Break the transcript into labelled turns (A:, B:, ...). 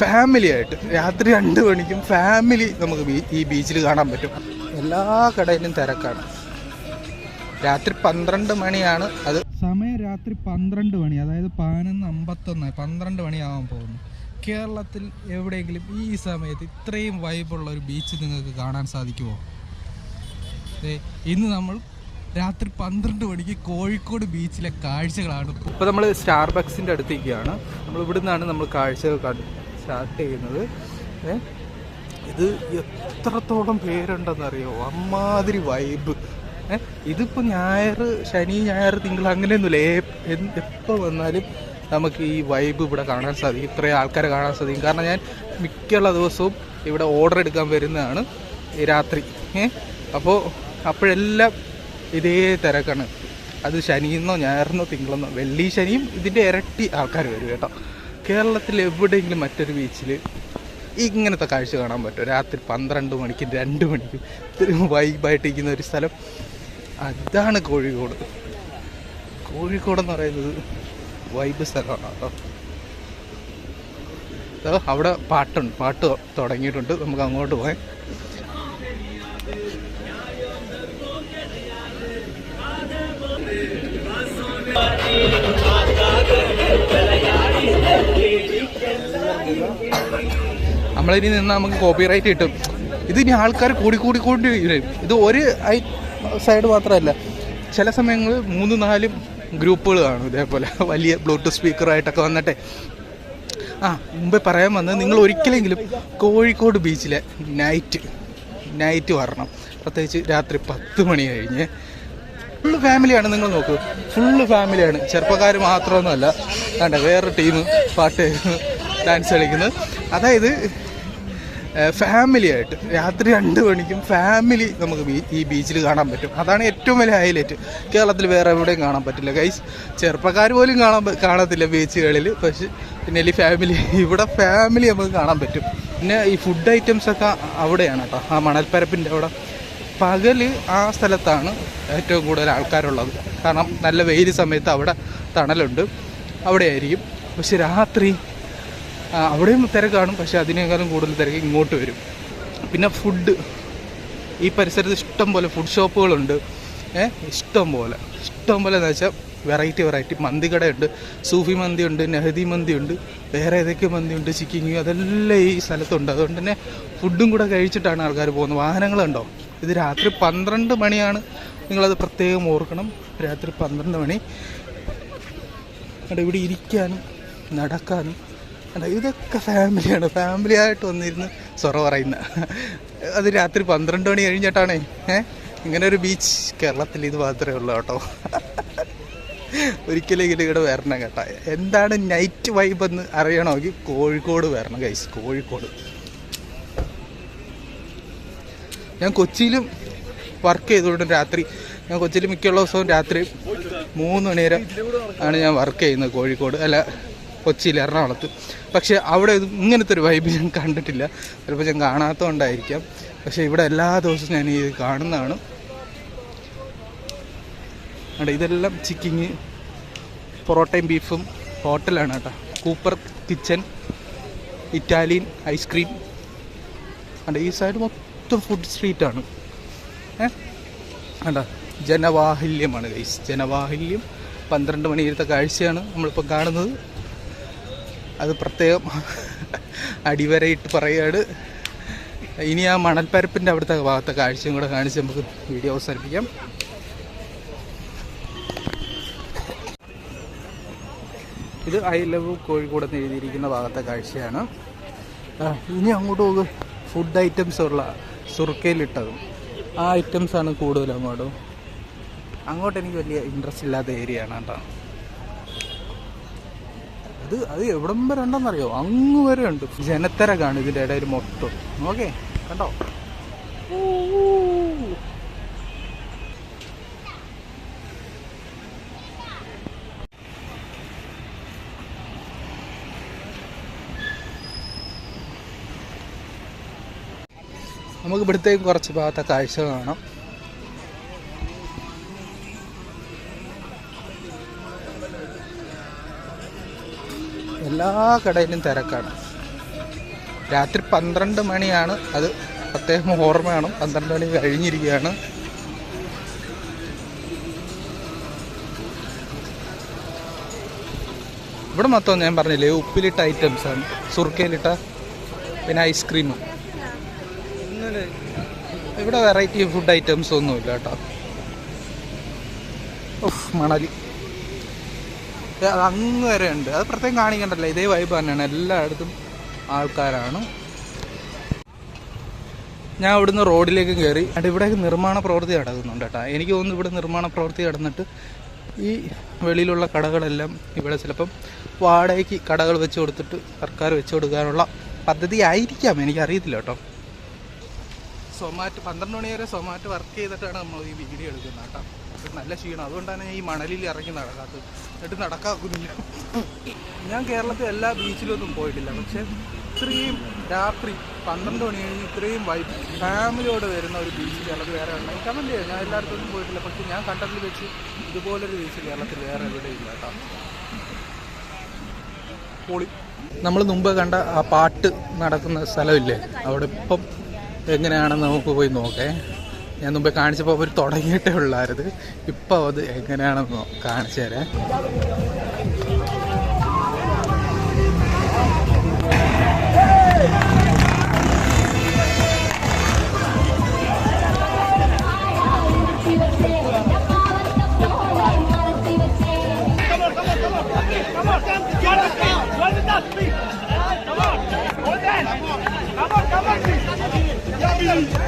A: Family ആയിട്ട് രാത്രി രണ്ട് മണിക്കും ഫാമിലി നമുക്ക് ഈ ബീച്ചിൽ കാണാൻ പറ്റും. എല്ലാ കടയിലും തിരക്കാണ്. രാത്രി പന്ത്രണ്ട് മണിയാണ് അത്. സമയം രാത്രി പന്ത്രണ്ട് മണി അതായത് പതിനൊന്ന് അമ്പത്തൊന്ന് പന്ത്രണ്ട് മണിയാവാൻ പോകുന്നു. കേരളത്തിൽ എവിടെയെങ്കിലും ഈ സമയത്ത് ഇത്രയും വൈബുള്ള ഒരു ബീച്ച് നിങ്ങൾക്ക് കാണാൻ സാധിക്കുമോ? ഇന്ന് നമ്മൾ രാത്രി പന്ത്രണ്ട് മണിക്ക് കോഴിക്കോട് ബീച്ചിലെ കാഴ്ചകളാണ് ഇപ്പോൾ നമ്മൾ സ്റ്റാർബക്സിന്റെ അടുത്തേക്കാണ്. നമ്മൾ ഇവിടെ നിന്നാണ് നമ്മൾ കാഴ്ചകൾ സ്റ്റാർട്ട് ചെയ്യുന്നത്. ഇത് എത്രത്തോളം പേരുണ്ടെന്നറിയോ? അമ്മാതിരി വൈബ്? ഇതിപ്പോൾ ഞായർ ശനി ഞായർ തിങ്കൾ അങ്ങനെയൊന്നുമില്ല. എപ്പോൾ വന്നാലും നമുക്ക് ഈ വൈബ് ഇവിടെ കാണാൻ സാധിക്കും. ഇത്രയും ആൾക്കാരെ കാണാൻ സാധിക്കും. കാരണം ഞാൻ മിക്കുള്ള ദിവസവും ഇവിടെ ഓർഡർ എടുക്കാൻ വരുന്നതാണ് രാത്രി. അപ്പോൾ അപ്പോഴെല്ലാം ഇതേ തിരക്കാണ്. അത് ശനിയെന്നോ ഞായറിനോ തിങ്കളെന്നോ വെള്ളി ശനിയും ഇതിന്റെ ഇരട്ടി ആൾക്കാർ വരും കേട്ടോ. കേരളത്തിൽ എവിടെയെങ്കിലും മറ്റൊരു ബീച്ചിൽ ഇങ്ങനത്തെ കാഴ്ച കാണാൻ പറ്റും. രാത്രി പന്ത്രണ്ട് മണിക്കും രണ്ട് മണിക്കും ഇത്രയും വൈബായിട്ടിരിക്കുന്ന ഒരു സ്ഥലം. അതാണ് കോഴിക്കോട്. കോഴിക്കോടെന്ന് പറയുന്നത് വൈബ് സ്ഥലമാണ് കേട്ടോ. അവിടെ പാട്ടുണ്ട്. പാട്ട് തുടങ്ങിയിട്ടുണ്ട്. നമുക്ക് അങ്ങോട്ട് പോകാം. നമ്മളിനി നിന്ന് നമുക്ക് കോപ്പി റൈറ്റ് കിട്ടും. ഇത് ഇനി ആൾക്കാർ കൂടി കൂടി കൂടി വരും. ഇത് ഒരു സൈഡ് മാത്രമല്ല. ചില സമയങ്ങളിൽ മൂന്ന് നാലും ഗ്രൂപ്പുകൾ കാണും ഇതേപോലെ. വലിയ ബ്ലൂടൂത്ത് സ്പീക്കറായിട്ടൊക്കെ വന്നിട്ടേ. ആ മുമ്പേ പറയാൻ വന്നത് നിങ്ങൾ ഒരിക്കലെങ്കിലും കോഴിക്കോട് ബീച്ചിലെ നൈറ്റ് നൈറ്റ് വരണം. പ്രത്യേകിച്ച് രാത്രി പത്ത് മണി കഴിഞ്ഞ് ഫുള്ള് ഫാമിലിയാണ് നിങ്ങൾ നോക്കൂ. ഫുള്ള് ഫാമിലിയാണ്. ചെറുപ്പക്കാർ മാത്രമൊന്നുമല്ല. വേണ്ട വേറെ ടീം പാട്ട് ഡാൻസ് കളിക്കുന്നത്. അതായത് ഫാമിലിയായിട്ട് രാത്രി രണ്ട് മണിക്കും ഫാമിലി നമുക്ക് ഈ ബീച്ചിൽ കാണാൻ പറ്റും. അതാണ് ഏറ്റവും വലിയ ഹൈലൈറ്റ്. കേരളത്തിൽ വേറെ എവിടെയും കാണാൻ പറ്റില്ല ഗൈസ് ചെറുപ്പക്കാർ പോലും കാണാൻ കാണത്തില്ല ബീച്ചുകളിൽ പക്ഷേ പിന്നെ ഈ ഫാമിലി ഇവിടെ ഫാമിലി നമുക്ക് കാണാൻ പറ്റും. പിന്നെ ഈ ഫുഡ് ഐറ്റംസൊക്കെ അവിടെയാണ് കേട്ടോ. ആ മണൽപ്പരപ്പിന്റെ അവിടെ. പകൽ ആ സ്ഥലത്താണ് ഏറ്റവും കൂടുതൽ ആൾക്കാരുള്ളത്. കാരണം നല്ല വെയിൽ സമയത്ത് അവിടെ തണലുണ്ട്. അവിടെ ആയിരിക്കും പക്ഷെ രാത്രി അവിടെയും തിരക്ക് കാണും. പക്ഷെ അതിനേക്കാളും കൂടുതൽ തിരക്ക് ഇങ്ങോട്ട് വരും. പിന്നെ ഫുഡ്. ഈ പരിസരത്ത് ഇഷ്ടം പോലെ ഫുഡ് ഷോപ്പുകളുണ്ട് ഏഹ് ഇഷ്ടം പോലെ. ഇഷ്ടം പോലെ എന്ന് വെച്ചാൽ വെറൈറ്റി വെറൈറ്റി മന്തി കടയുണ്ട്. സൂഫി മന്തി ഉണ്ട് നെഹദി മന്തി ഉണ്ട് വേറെ ഏതൊക്കെ മന്തി ഉണ്ട് ചിക്കിങ് അതെല്ലാം ഈ സ്ഥലത്തുണ്ട്. അതുകൊണ്ട് തന്നെ ഫുഡും കൂടെ കഴിച്ചിട്ടാണ് ആൾക്കാർ പോകുന്നത്. വാഹനങ്ങളുണ്ടോ? ഇത് രാത്രി പന്ത്രണ്ട് മണിയാണ്. നിങ്ങളത് പ്രത്യേകം ഓർക്കണം. രാത്രി പന്ത്രണ്ട് മണി. അവിടെ ഇവിടെ ഇരിക്കാനും നടക്കാനും. അല്ല ഇതൊക്കെ ഫാമിലിയാണ് ഫാമിലി ആയിട്ട് വന്നിരുന്ന് സൊറ പറയുന്ന. അത് രാത്രി പന്ത്രണ്ട് മണി കഴിഞ്ഞിട്ടാണേ. ഏഹ് ഇങ്ങനെ ഒരു ബീച്ച് കേരളത്തിൽ ഇത് മാത്രമേ ഉള്ളൂ കേട്ടോ. ഒരിക്കലെങ്കിലും ഇവിടെ വരണം കേട്ടോ. എന്താണ് നൈറ്റ് വൈബ് എന്ന് അറിയണമെങ്കിൽ കോഴിക്കോട് വരണം കൈസ് കോഴിക്കോട്. ഞാൻ കൊച്ചിയിലും വർക്ക് ചെയ്തുകൊണ്ട് രാത്രി. ഞാൻ കൊച്ചിയിൽ മിക്കുള്ള ദിവസവും രാത്രി മൂന്ന് മണി വരെ ആണ് ഞാൻ വർക്ക് ചെയ്യുന്നത് കോഴിക്കോട്. അല്ല കൊച്ചിയിൽ എറണാകുളത്ത്. പക്ഷേ അവിടെ ഇങ്ങനത്തെ ഒരു വൈബ് ഞാൻ കണ്ടിട്ടില്ല. ചിലപ്പോൾ ഞാൻ കാണാത്തതുകൊണ്ടായിരിക്കാം പക്ഷേ ഇവിടെ എല്ലാ ദിവസവും ഞാൻ ഇത് കാണുന്നതാണ്. അവിടെ ഇതെല്ലാം ചിക്കിങ് പൊറോട്ടയും ബീഫും ഹോട്ടലാണ് കേട്ടോ. കൂപ്പർ കിച്ചൻ ഇറ്റാലിയൻ ഐസ്ക്രീം അവിടെ ഈ സൈഡ് മൊത്തം ഫുഡ് സ്ട്രീറ്റാണ് ഏ? വേണ്ട ജനവാഹില്യമാണ് ഗൈസ് ജനവാഹില്യം പന്ത്രണ്ട് മണിയിലത്തെ കാഴ്ചയാണ് നമ്മളിപ്പോൾ കാണുന്നത്. അത് പ്രത്യേകം അടിവരയിട്ട് പറയുകയാണ്. ഇനി ആ മണൽപ്പരപ്പിന്റെ അവിടുത്തെ ഭാഗത്തെ കാഴ്ചയും കൂടെ കാണിച്ച് നമുക്ക് വീഡിയോ അവസാനിപ്പിക്കാം. ഇത് ഐ ലവ് കോഴിക്കോട് എന്ന് എഴുതിയിരിക്കുന്ന ഭാഗത്തെ കാഴ്ചയാണ്. ഇനി അങ്ങോട്ട് പോകുക ഫുഡ് ഐറ്റംസ് ഉള്ള സുർക്കയിലിട്ടതും ആ ഐറ്റംസ് ആണ് കൂടുതൽ അങ്ങോട്ടും. അങ്ങോട്ട് എനിക്ക് വലിയ ഇൻട്രസ്റ്റ് ഇല്ലാത്ത ഏരിയ ആണ് കേട്ടോ. അത് അത് എവിടം വരെ ഉണ്ടെന്നറിയോ? അങ്ങ് വരെ ഉണ്ട്. ജനത്തിരക്കാണ് ഇതിന്റെ ഇടയിൽ മൊത്തം. ഓക്കെ കണ്ടോ? നമുക്ക് ഇവിടുത്തേക്ക് കുറച്ച് ഭാഗത്തെ കാഴ്ച കാണാം. എല്ലാ കടയിലും തിരക്കാണ്. രാത്രി പന്ത്രണ്ട് മണിയാണ് അത് അദ്ദേഹം ഓർമ്മയാണ്. പന്ത്രണ്ട് മണി കഴിഞ്ഞിരിക്കുകയാണ്. ഇവിടെ മൊത്തം ഞാൻ പറഞ്ഞില്ലേ ഉപ്പിലിട്ട ഐറ്റംസാണ് സുർക്കയിലിട്ട പിന്നെ ഐസ്ക്രീമും. ഇവിടെ വെറൈറ്റി ഫുഡ് ഐറ്റംസ് ഒന്നും ഇല്ല കേട്ടോ. മണലി. അങ്ങ് വരെ ഉണ്ട്. അത് പ്രത്യേകം കാണിക്കണ്ടല്ലോ. ഇതേ വൈബ് തന്നെയാണ്. എല്ലായിടത്തും ആൾക്കാരാണ്. ഞാൻ ഇവിടുന്ന് റോഡിലേക്ക് കയറി അത് ഇവിടെ നിർമ്മാണ പ്രവൃത്തി നടക്കുന്നുണ്ട് കേട്ടോ. എനിക്ക് തോന്നുന്നു ഇവിടെ നിർമ്മാണ പ്രവൃത്തി നടന്നിട്ട് ഈ വെളിയിലുള്ള കടകളെല്ലാം ഇവിടെ ചിലപ്പം വാടകയ്ക്ക് കടകൾ വെച്ച് കൊടുത്തിട്ട് സർക്കാർ വെച്ച് കൊടുക്കാനുള്ള പദ്ധതി ആയിരിക്കാം എനിക്കറിയത്തില്ല കേട്ടോ. സൊമാറ്റ് പന്ത്രണ്ട് മണി വരെ സൊമാറ്റ് വർക്ക് ചെയ്തിട്ടാണ് നമ്മൾ ഈ വീഡിയോ എടുക്കുന്നത് കേട്ടോ. അപ്പം നല്ല ക്ഷീണം. അതുകൊണ്ടാണ് ഈ മണലിൽ ഇറങ്ങി നടക്കാത്തത്. എന്നിട്ട് നടക്കാക്കുന്നില്ല. ഞാൻ കേരളത്തിൽ എല്ലാ ബീച്ചിലൊന്നും പോയിട്ടില്ല. പക്ഷെ ഇത്രയും രാത്രി പന്ത്രണ്ട് മണി കഴിഞ്ഞ് ഇത്രയും വൈബ് ഫാമിലിയോട് വരുന്ന ഒരു ബീച്ച് കേരളത്തിൽ വേറെ ഉണ്ടെങ്കിൽ കമന്റ് ചെയ്യാം? ഞാൻ എല്ലായിടത്തൊന്നും പോയിട്ടില്ല. പക്ഷെ ഞാൻ കണ്ടതിൽ വെച്ച് ഇതുപോലൊരു ബീച്ച് കേരളത്തിൽ വേറെ എവിടെ ഇല്ല കേട്ടോ. പൊളി. നമ്മൾ മുമ്പ് കണ്ട ആ പാട്ട് നടക്കുന്ന സ്ഥലമില്ലേ? അവിടെ ഇപ്പം എങ്ങനെയാണെന്ന് നമുക്ക് പോയി നോക്കേ. ഞാൻ മുമ്പേ കാണിച്ചപ്പോൾ അവർ തുടങ്ങിയിട്ടേ ഉള്ളായിരുന്നത് ഇപ്പോൾ അത് എങ്ങനെയാണെന്ന് കാണിച്ചു തരാം.
B: Come on, Hey!